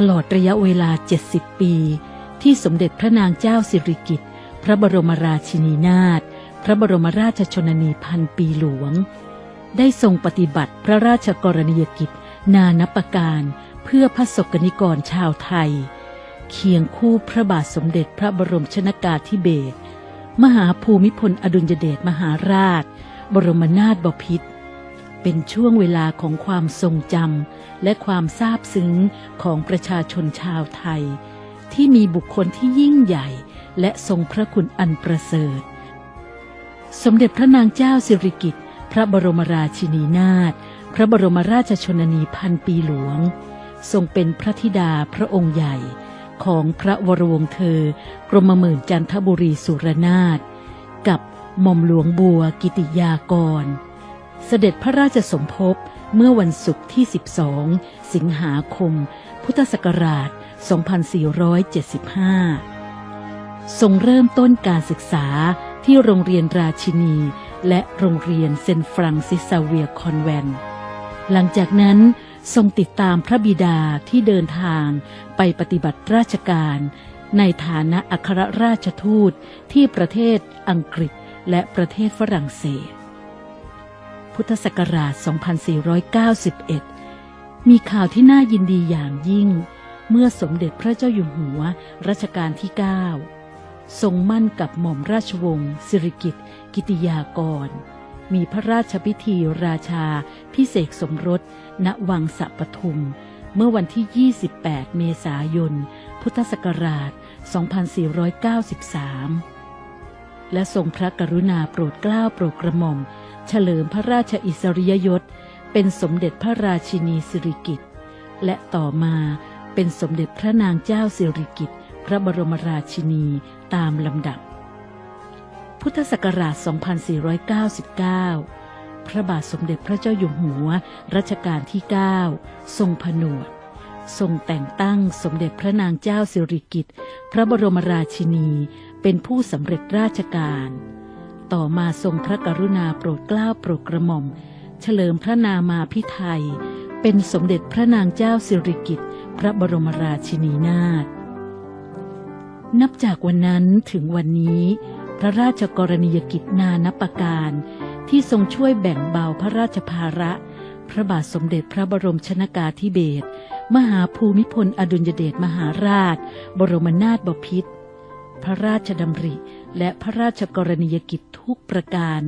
ตลอดระยะเวลา 70 ปี ที่สมเด็จพระนางเจ้าสิริกิติ์พระบรมราชินีนาถพระบรมราชชนนีพันปีหลวง ได้ทรงปฏิบัติพระราชกรณียกิจ นานับประการเพื่อพระสกนิกรชาวไทย เคียงคู่พระบาทสมเด็จพระบรมชนากาธิเบศรมหาภูมิพลอดุลยเดชมหาราช บรมนาถบพิตรเป็นช่วงเวลาของความทรงจำ และความซาบซึ้งของประชาชนชาวไทย ที่มีบุคคลที่ยิ่งใหญ่ และทรงพระคุณอันประเสริฐ สมเด็จพระนางเจ้าสิริกิติ์พระบรมราชินีนาถพระบรมราชชนนีพันปีหลวง ทรงเป็นพระธิดาพระองค์ใหญ่ของพระวรวงเธอ กรมหมื่นจันทบุรีสุรนาถกับหม่อมหลวงบัวกิติยากร เสด็จพระราชสมภพ เมื่อวันศุกร์ที่ 12 สิงหาคม พุทธศักราช 2475 ทรงเริ่มต้นการศึกษาที่โรงเรียนราชินี และโรงเรียนเซนฟรังซิสซาเวียคอนแวนหลังจากนั้นทรงติดตามพระบิดาที่เดินทางไปปฏิบัติราชการ ในฐานะอัครราชทูตที่ประเทศอังกฤษและประเทศฝรั่งเศส พุทธศักราช 2491 มีข่าวที่น่ายินดีอย่างยิ่ง เมื่อสมเด็จพระเจ้าอยู่หัวรัชกาลที่ 9 ทรงมั่นกับหม่อมราชวงศ์สิริกิติ์กิติยากร มีพระราชพิธีราชาพิเศษสมรส ณวังสะปทุม เมื่อวันที่ 28 เมษายน พุทธศักราช 2493 และทรงพระกรุณาโปรดเกล้าโปรดกระหม่อม เฉลิมพระราชอิสริยยศ เป็นสมเด็จพระราชินีสิริกิติ์และต่อมาเป็นสมเด็จพระนางเจ้าสิริกิติ์พระบรมราชินีตามลำดับ พุทธศักราช 2499 พระบาทสมเด็จพระเจ้าอยู่หัวรัชกาลที่ 9 ทรงผนวดทรงแต่งตั้งสมเด็จพระนางเจ้าสิริกิติ์พระบรมราชินี เป็นผู้สำเร็จราชการ ต่อมาทรงพระกรุณาโปรดเกล้าโปรดกระหม่อม เฉลิมพระนามาพิไทย เป็นสมเด็จพระนางเจ้าสิริกิติ์พระบรมราชินีนาถนับจากวันนั้นถึงวันนี้ พระราชกรณียกิจนานับประการ ที่ทรงช่วยแบ่งเบาพระราชภาระ พระบาทสมเด็จพระบรมชนากาธิเบศรมหาภูมิพลอดุลยเดชมหาราช บรมนาถบพิตร พระราชดำริ และพระราชกรณียกิจทุกประการ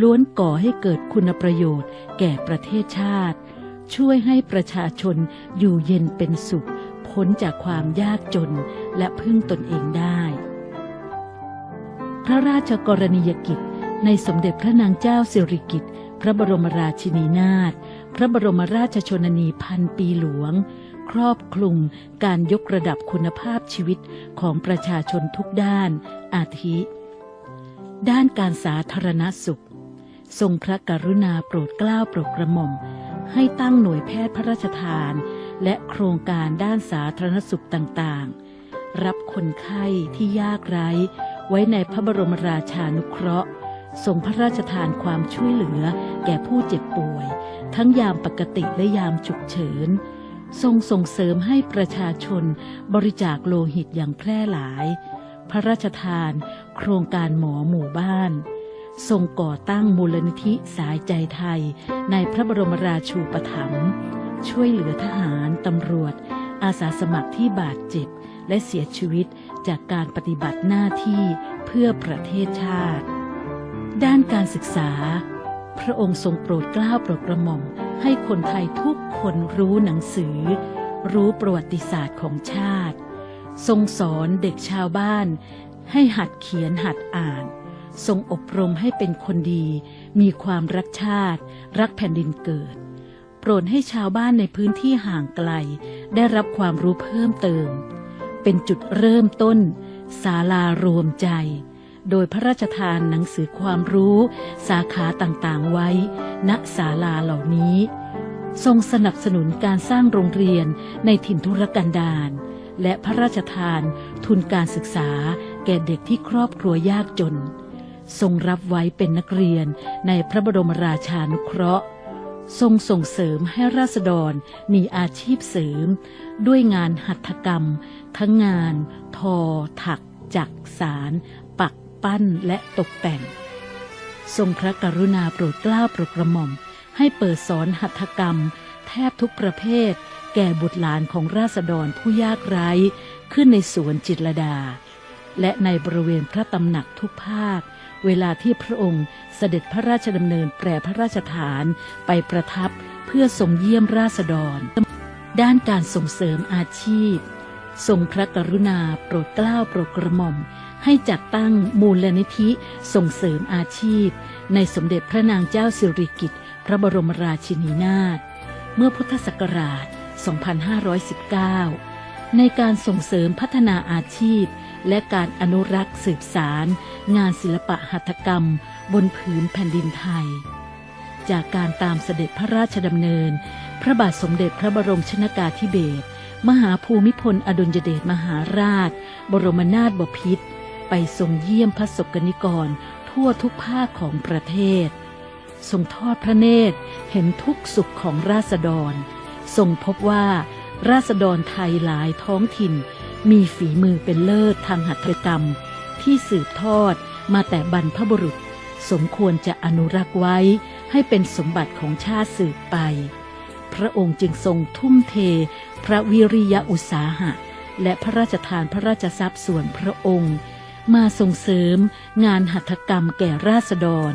ล้วนก่อให้เกิดคุณประโยชน์ แก่ประเทศชาติ ช่วยให้ประชาชนอยู่เย็นเป็นสุข พ้นจากความยากจนและพึ่งตนเองได้ พระราชกรณียกิจ ในสมเด็จพระนางเจ้าสิริกิติ์พระบรมราชินีนาถพระบรมราชชนนีพันปีหลวง ครอบคลุมการยกระดับคุณภาพชีวิตของประชาชนทุกด้าน อาทิ ด้านการสาธารณสุข ทรงพระกรุณาโปรดเกล้าโปรดกระหม่อม ให้ตั้งหน่วยแพทย์พระราชทาน และโครงการด้านสาธารณสุขต่างๆ รับคนไข้ที่ยากไร้ ไว้ในพระบรมราชานุเคราะห์ทรงพระราชทานความช่วยเหลือแก่ผู้เจ็บป่วย ทั้งยามปกติและยามฉุกเฉิน ทรงส่งเสริมให้ประชาชนบริจาคโลหิตอย่างแพร่หลาย พระราชทาน โครงการหมอหมู่บ้าน ทรงก่อตั้งมูลนิธิสายใจไทย ในพระบรมราชูปถัมภ์ช่วยเหลือทหารตำรวจ อาสาสมัครที่บาดเจ็บ และเสียชีวิตจากการปฏิบัติหน้าที่เพื่อประเทศชาติ ด้านการศึกษา พระองค์ทรงโปรดเกล้าโปรดกระหม่อม ให้คนไทยทุกคนรู้หนังสือ รู้ประวัติศาสตร์ของชาติ ทรงสอนเด็กชาวบ้าน ให้หัดเขียนหัดอ่าน ทรงอบรมให้เป็นคนดี มีความรักชาติ รักแผ่นดินเกิด โปรดให้ชาวบ้านในพื้นที่ห่างไกล ได้รับความรู้เพิ่มเติม เป็นจุดเริ่มต้นศาลารวมใจ โดยพระราชทานหนังสือความรู้ สาขาต่างๆไว้ ณศาลาเหล่านี้ ทรงสนับสนุนการสร้างโรงเรียนในถิ่นทุรกันดารและพระราชทานทุนการศึกษาแก่เด็กที่ครอบครัวยากจน ทรงรับไว้เป็นนักเรียนในพระบรมราชานุเคราะห์ ทรงส่งเสริมให้ราษฎรมีอาชีพเสริม ด้วยงานหัตถกรรม ทั้งงาน ทอ ถัก จักสาร ปั้นและตกแต่ง ทรงพระกรุณาโปรดเกล้าโปรดกระหม่อม ให้เปิดสอนหัตถกรรม แทบทุกประเภท แก่บุตรหลานของราษฎรผู้ยากไร้ ขึ้นในสวนจิตรดา และในบริเวณพระตำหนักทุกภาค เวลาที่พระองค์เสด็จพระราชดำเนินแปรพระราชฐานไปประทับเพื่อทรงเยี่ยมราษฎร ด้านการส่งเสริมอาชีพ ทรงพระกรุณาโปรดเกล้าโปรดกระหม่อม ให้จัดตั้งมูลนิธิส่งเสริมอาชีพ ในสมเด็จพระนางเจ้าสิริกิติ์พระบรมราชินีนาถเมื่อพุทธศักราช 2519 ในการส่งเสริมพัฒนาอาชีพ และการอนุรักษ์สืบสารงานศิลปะหัตถกรรม บนผืนแผ่นดินไทย จากการตามเสด็จพระราชดำเนิน พระบาทสมเด็จพระบรมชนากาธิเบศร มหาภูมิพลอดุลยเดชมหาราช บรมนาถบพิตรไปทรงเยี่ยมพระสกนิกร ทั่วทุกภาคของประเทศ ทรงทอดพระเนตรเห็นทุกสุขของราษฎร ทรงพบว่าราษฎรไทยหลายท้องถิ่น มีฝีมือเป็นเลิศทางหัตถกรรม ที่สืบทอดมาแต่บรรพบุรุษ สมควรจะอนุรักษ์ไว้ให้เป็นสมบัติของชาติสืบไป พระองค์จึงทรงทุ่มเท พระวิริยะอุตสาหะ และพระราชทานพระราชทรัพย์ส่วนพระองค์ มาส่งเสริมงานหัตถกรรมแก่ราษฎร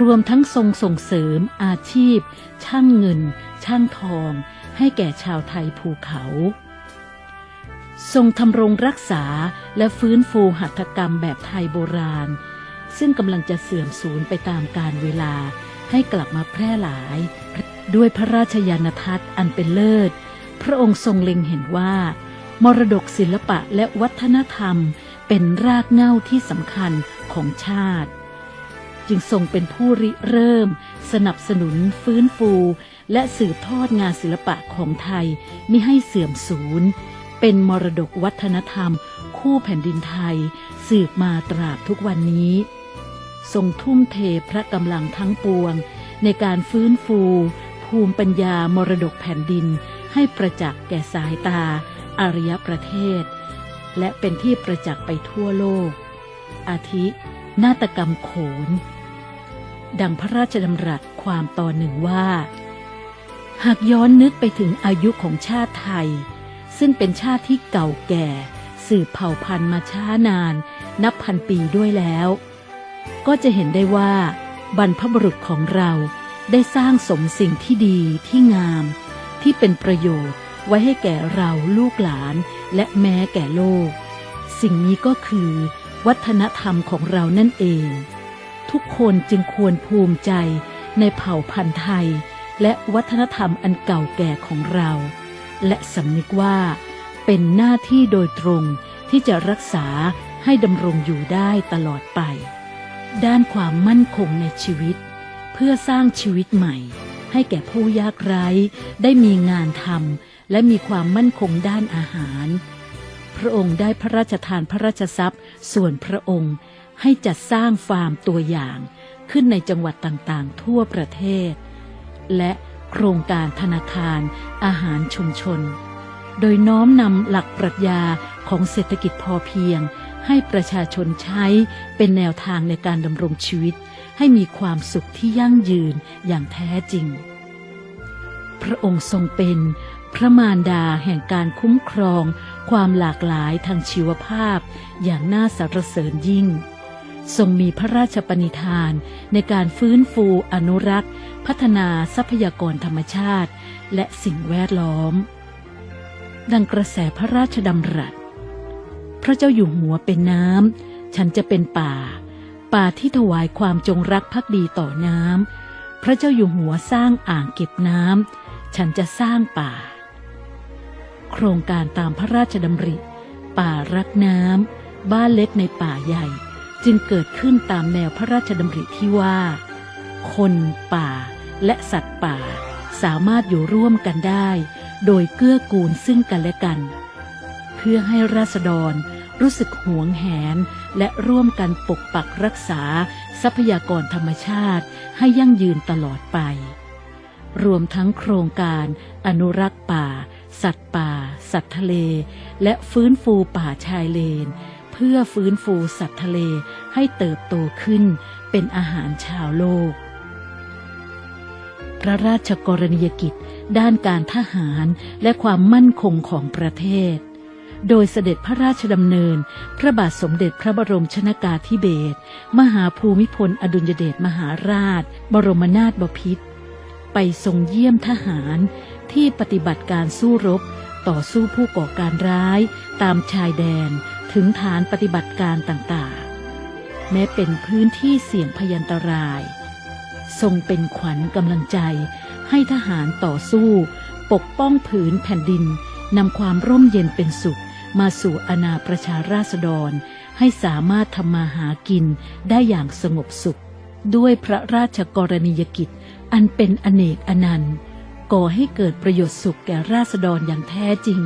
รวมทั้งทรงส่งเสริมอาชีพ ช่างเงิน ช่างทอง ให้แก่ชาวไทยภูเขา ทรงทำรงรักษาและฟื้นฟูหัตถกรรมแบบไทยโบราณ ซึ่งกำลังจะเสื่อมสูญไปตามกาลเวลาให้กลับมาแพร่หลาย ด้วยพระราชยานทัศน์อันเป็นเลิศ พระองค์ทรงเล็งเห็นว่า มรดกศิลปะและวัฒนธรรมเป็นรากเหง้าที่สำคัญของชาติ จึงทรงเป็นผู้ริเริ่ม สนับสนุนฟื้นฟู และสืบทอดงานศิลปะของไทยมิให้เสื่อมสูญ เป็นมรดกวัฒนธรรม คู่แผ่นดินไทย สืบมาตราบทุกวันนี้ ทรงทุ่มเทพระกำลังทั้งปวง ในการฟื้นฟู ภูมิปัญญามรดกแผ่นดิน ให้ประจักษ์แก่สายตา อารยประเทศ และเป็นที่ประจักษ์ไปทั่วโลก อาทิ นาฏกรรมโขน ดังพระราชดำรัสความตอนหนึ่งว่า หากย้อนนึกไปถึงอายุของชาติไทย ซึ่งเป็นชาติที่เก่าแก่ สืบเผ่าพันธุ์มาช้านาน นับพันปีด้วยแล้ว ก็จะเห็นได้ว่า บรรพบุรุษของเรา ได้สร้างสมสิ่งที่ดีที่งาม ที่เป็นประโยชน์ไว้ให้แก่เราลูกหลานและแม้แก่โลก สิ่งนี้ก็คือ วัฒนธรรมของเรานั่นเอง ทุกคนจึงควรภูมิใจในเผ่าพันธุ์ไทย และวัฒนธรรมอันเก่าแก่ของเรา และสำนึกว่า เป็นหน้าที่โดยตรงที่จะรักษาให้ดำรงอยู่ได้ตลอดไป ด้านความมั่นคงในชีวิต พื่อสร้างชีวิตใหม่ ให้แก่ผู้ยากไร้ ได้มีงานทำและมีความมั่นคงด้านอาหาร พระองค์ได้พระราชทานพระราชทรัพย์ ส่วนพระองค์ให้จัดสร้างฟาร์มตัวอย่างขึ้นในจังหวัดต่างๆ ทั่วประเทศ และโครงการธนาคารอาหารชุมชน โดยน้อมนำหลักปรัชญาของเศรษฐกิจพอเพียง ให้ประชาชนใช้เป็นแนวทางในการดำรงชีวิต ให้มีความสุขที่ยั่งยืนอย่างแท้จริง พระองค์ทรงเป็นพระมารดาแห่งการคุ้มครอง ความหลากหลายทางชีวภาพ อย่างน่าสรรเสริญยิ่ง ทรงมีพระราชปณิธานในการฟื้นฟูอนุรักษ์ พัฒนาทรัพยากรธรรมชาติ และสิ่งแวดล้อม ดังกระแสพระราชดำรัส พระเจ้าอยู่หัวเป็นน้ำ ฉันจะเป็นป่า ป่าที่ถวายความจงรักภักดีต่อน้ำ พระเจ้าอยู่หัวสร้างอ่างเก็บน้ำ ฉันจะสร้างป่า โครงการตามพระราชดำริ ป่ารักน้ำ บ้านเล็กในป่าใหญ่ จึงเกิดขึ้นตามแนวพระราชดำริที่ว่า คนป่าและสัตว์ป่าสามารถอยู่ร่วมกันได้ โดยเกื้อกูลซึ่งกันและกัน เพื่อให้ราษฎรรู้สึกหวงแหน และร่วมกันปกปักรักษาทรัพยากรธรรมชาติให้ยั่งยืนตลอดไป รวมทั้งโครงการอนุรักษ์ป่า สัตว์ป่า สัตว์ทะเล และฟื้นฟูป่าชายเลน เพื่อฟื้นฟูสัตว์ทะเลให้เติบโตขึ้นเป็นอาหารชาวโลก พระราชกรณียกิจด้านการทหารและความมั่นคงของประเทศ โดยเสด็จพระราชดำเนิน พระบาทสมเด็จพระบรมชนากาธิเบศรมหาภูมิพลอดุลยเดชมหาราช บรมนาถบพิตรไปทรงเยี่ยมทหารที่ปฏิบัติการสู้รบ ต่อสู้ผู้ก่อการร้าย ตามชายแดนถึงฐานปฏิบัติการต่างๆ แม้เป็นพื้นที่เสี่ยงพยันตราย ทรงเป็นขวัญกำลังใจให้ทหารต่อสู้ ปกป้องผืนแผ่นดินนำความร่มเย็นเป็นสุข มาสู่อาณาประชาราษฎร ให้สามารถทำมาหากินได้อย่างสงบสุข ด้วยพระราชกรณียกิจ อันเป็นอเนกอนันต์ ก่อให้เกิดประโยชน์สุขแก่ราษฎรอย่างแท้จริง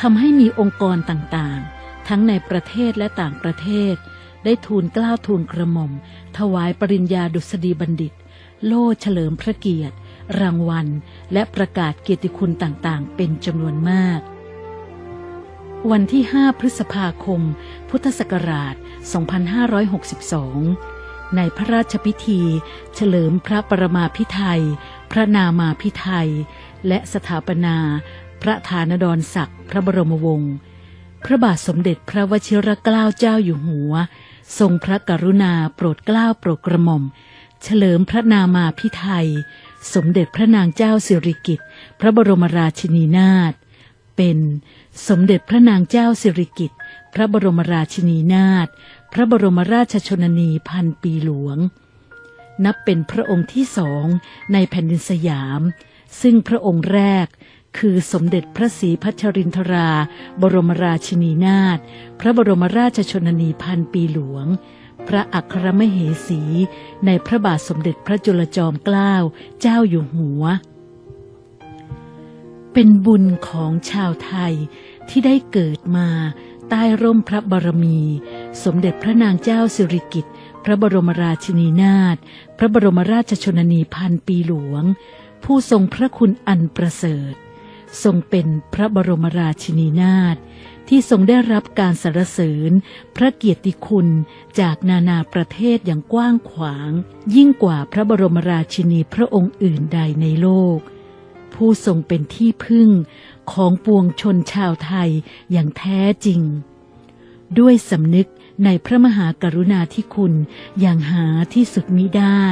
ทำให้มีองค์กรต่างๆ ทั้งในประเทศและต่างประเทศ ได้ทูลกล้าทูลกระหม่อม ถวายปริญญาดุษฎีบัณฑิต โล่เฉลิมพระเกียรติ รางวัล และประกาศเกียรติคุณต่างๆ เป็นจำนวนมาก วันที่ 5 พฤษภาคม พุทธศักราช 2562 ในพระราชพิธี เฉลิมพระประมาพิไทย พระนามาพิไทย และสถาปนา พระฐานดรศักดิ์พระบรมวงศ์ พระบาทสมเด็จพระวชิรเกล้าเจ้าอยู่หัว ทรงพระกรุณาโปรดเกล้าโปรดกระหม่อม เฉลิมพระนามาพิไทย สมเด็จพระนางเจ้าสิริกิติ์ พระบรมราชินีนาถ เป็น สมเด็จพระนางเจ้าสิริกิติ์พระบรมราชินีนาถพระบรมราชชนนีพันปีหลวง นับเป็นพระองค์ที่สองในแผ่นดินสยาม ซึ่งพระองค์แรกคือสมเด็จพระศรีพัชรินทรา บรมราชินีนาถพระบรมราชชนนีพันปีหลวง พระอัครมเหสี ในพระบาทสมเด็จพระจุลจอมเกล้าเจ้าอยู่หัว เป็นบุญของชาวไทยที่ได้เกิดมาใต้ร่มพระบารมี สมเด็จพระนางเจ้าสิริกิติ์พระบรมราชินีนาถพระบรมราชชนนีพันปีหลวง ผู้ทรงพระคุณอันประเสริฐ ทรงเป็นพระบรมราชินีนาถที่ทรงได้รับการสรรเสริญ พระเกียรติคุณจากนานาประเทศอย่างกว้างขวาง ยิ่งกว่าพระบรมราชินีพระองค์อื่นใดในโลก ผู้ทรงเป็นที่พึ่งของปวงชนชาวไทยอย่างแท้จริง ด้วยสำนึกในพระมหากรุณาธิคุณอย่างหาที่สุดมิได้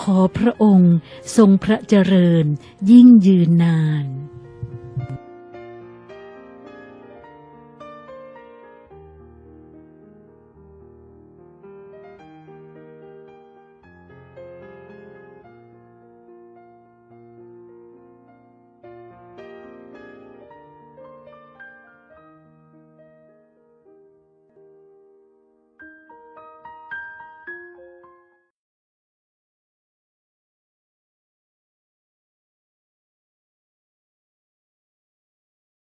ขอพระองค์ทรงพระเจริญยิ่งยืนนาน